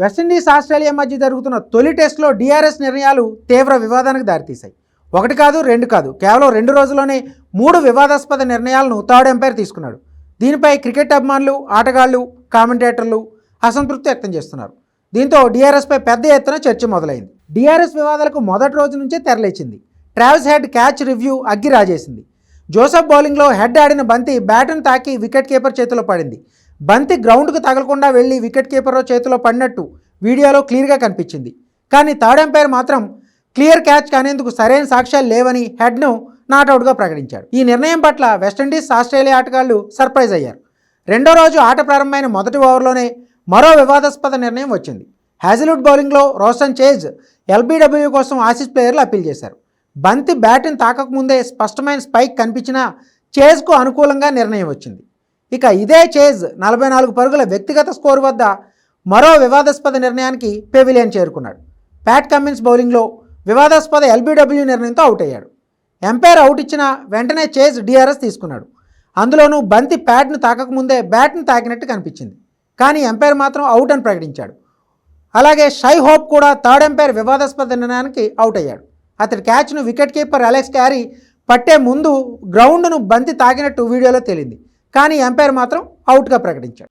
West Indies Australia మధ్య జరుగుతున్న తొలి టెస్ట్లో డిఆర్ఎస్ నిర్ణయాలు తీవ్ర వివాదానికి దారితీశాయి. ఒకటి కాదు రెండు కాదు కేవలం రెండు రోజుల్లోనే మూడు వివాదాస్పద నిర్ణయాలను థర్డ్ ఎంపైర్ తీసుకున్నాడు. దీనిపై క్రికెట్ అభిమానులు ఆటగాళ్ళు కామెంటేటర్లు అసంతృప్తి వ్యక్తం చేస్తున్నారు. దీంతో డిఆర్ఎస్పై పెద్ద ఎత్తున చర్చ మొదలైంది. డిఆర్ఎస్ వివాదాలకు మొదటి రోజు నుంచే తెరలేచింది. ట్రావెల్స్ హెడ్ క్యాచ్ రివ్యూ అగ్గి రాజేసింది. జోసఫ్ బౌలింగ్లో హెడ్ ఆడిన బంతి బ్యాటును తాకి వికెట్ కీపర్ చేతిలో పడింది. బంతి గ్రౌండ్కు తగలకుండా వెళ్ళి వికెట్ కీపర్ చేతిలో పడినట్టు వీడియోలో క్లియర్గా కనిపించింది. కానీ థర్డ్ ఎంపైర్ మాత్రం క్లియర్ క్యాచ్ కానేందుకు సరైన సాక్ష్యాలు లేవని హెడ్ను నాట్అవుట్గా ప్రకటించాడు. ఈ నిర్ణయం పట్ల వెస్టిండీస్ ఆస్ట్రేలియా ఆటగాళ్ళు సర్ప్రైజ్ అయ్యారు. రెండో రోజు ఆట ప్రారంభమైన మొదటి ఓవర్లోనే మరో వివాదాస్పద నిర్ణయం వచ్చింది. హ్యాజిలుడ్ బౌలింగ్లో రోషన్ చేజ్ ఎల్బీడబ్ల్యూ కోసం ఆసిస్ ప్లేయర్లు అప్పీల్ చేశారు. బంతి బ్యాట్ని తాకకముందే స్పష్టమైన స్పైక్ కనిపించినా చేజ్కు అనుకూలంగా నిర్ణయం వచ్చింది. ఇక ఇదే చేజ్ నలభై నాలుగు పరుగుల వ్యక్తిగత స్కోర్ వద్ద మరో వివాదాస్పద నిర్ణయానికి పెవిలియన్ చేరుకున్నాడు. ప్యాట్ కమ్మిన్స్ బౌలింగ్లో వివాదాస్పద ఎల్బీడబ్ల్యూ నిర్ణయంతో అవుట్ అయ్యాడు. ఎంపైర్ అవుట్ ఇచ్చిన వెంటనే చేజ్ డిఆర్ఎస్ తీసుకున్నాడు. అందులోనూ బంతి ప్యాడ్ను తాకకముందే బ్యాట్ను తాకినట్టు కనిపించింది. కానీ ఎంపైర్ మాత్రం అవుట్ అని ప్రకటించాడు. అలాగే షై హోప్ కూడా థర్డ్ ఎంపైర్ వివాదాస్పద నిర్ణయానికి అవుట్ అయ్యాడు. అతడి క్యాచ్ను వికెట్ కీపర్ అలెక్స్ క్యారీ పట్టే ముందు గ్రౌండ్ను బంతి తాకినట్టు వీడియోలో తేలింది. కానీ ఎంపైర్ మాత్రం అవుట్గా ప్రకటించాడు.